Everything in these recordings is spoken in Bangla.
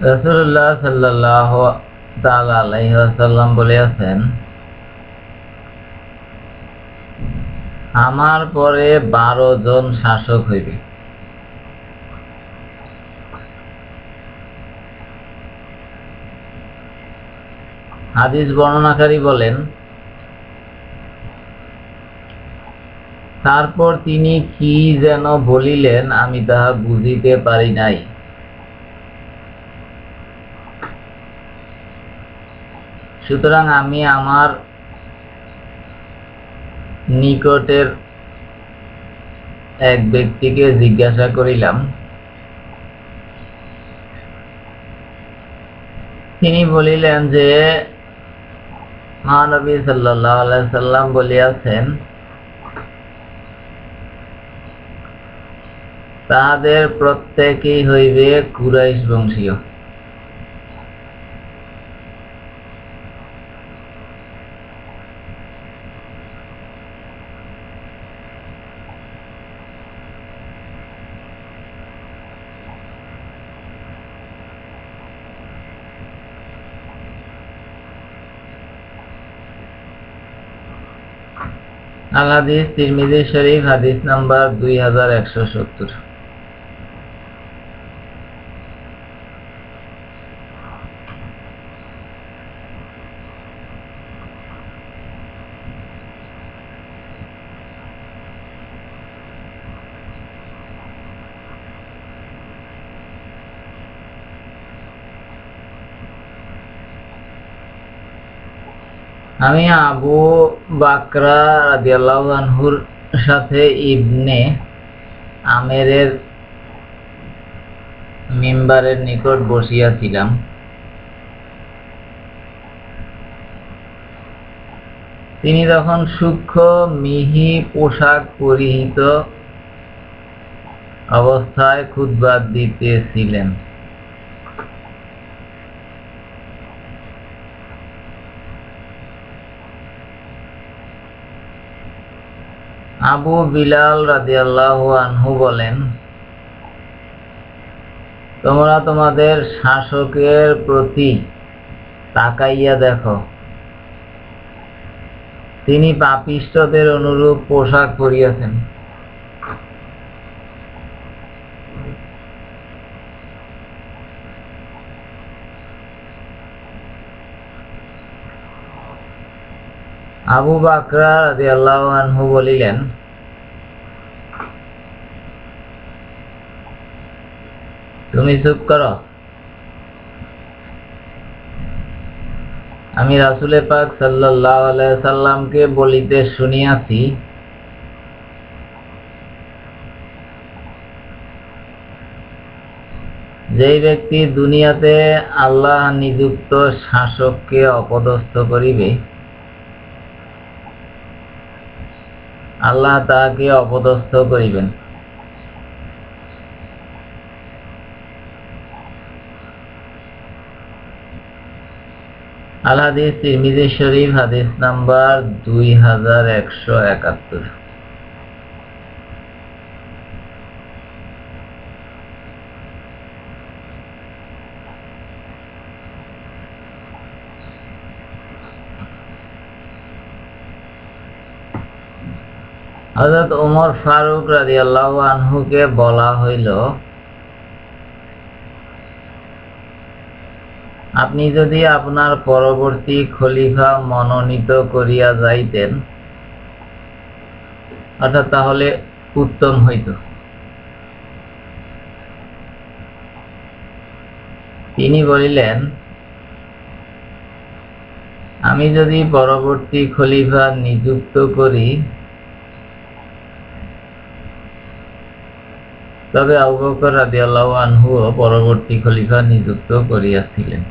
রসুল্লাহ সাল্লাহ বলিয়াছেন আমার পরে বারো জন শাসক হইবে। হাদিস বর্ণনাকারী বলেন, তারপর তিনি কি যেন বলিলেন আমি তাহা বুঝিতে পারি নাই। সুতরাং আমি আমার নিকটের এক ব্যক্তিকে জিজ্ঞাসা করিলাম। তিনি বলিলেন যে, মহানবী সাল্লাম বলিয়াছেন, তাহাদের প্রত্যেকেই হইবে কুরাইশ বংশীয়। আল হাদিস তিরমিজি শরীফ হাদিস নাম্বার দুই হাজার একশো সত্তর। আমি আবু বাকরা রাদিয়াল্লাহু সাথে ইবনে আমেরের মিম্বারের নিকট বসিয়াছিলাম। তিনি তখন সূক্ষ্ম মিহি পোশাক পরিহিত অবস্থায় খুদবাদ দিতেছিলেন। আবু বিলাল রাদিয়াল্লাহু আনহু বলেন, তোমরা তোমাদের শাসকের প্রতি তাকাইয়া দেখো। তিনি পাপিষ্টদের অনুরূপ পোশাক পরিয়াছেন। আবু বাকরা আনহু বলিলেন, তুমি চুপ করো। আমি রাসুলে পাক সাল্লাহ সাল্লামকে বলিতে শুনিয়াছি, যেই ব্যক্তি দুনিয়াতে আল্লাহ নিযুক্ত শাসককে অপদস্থ করিবে আল্লাহ তাহাকে অপদস্থ করিবেন। আল হাদিস শরীফ হাদিস নাম্বার দুই হাজার একশো একাত্তর। হজরত ওমর ফারুক রাজি আল্লাহ আনহুকে বলা হইল, আপনি যদি আপনার পরবর্তী খলিফা মনোনীত করিয়া যাইতেন, অর্থাৎ তাহলে উত্তম হইত। তিনি বলিলেন, আমি যদি পরবর্তী খলিফা নিযুক্ত করি তবে আবু বকর রাদিয়াল্লাহু আনহু পরবর্তী খলিফা নিযুক্ত করিয়াছিলেন।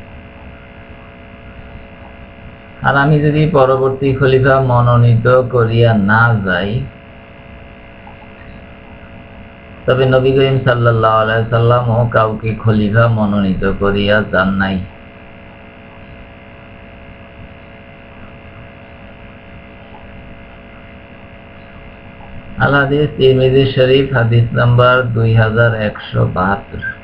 আর আমি যদি পরবর্তী খলিফা মনোনীত করিয়া না যাই, তবে নবী করিম সাল্লাহ সাল্লামও কাউকে খলিফা মনোনীত করিয়া যান নাই। আল হাদিস তিরমিজি শরীফ হাদিস নাম্বার দুই হাজার একশো বাহাত্তর।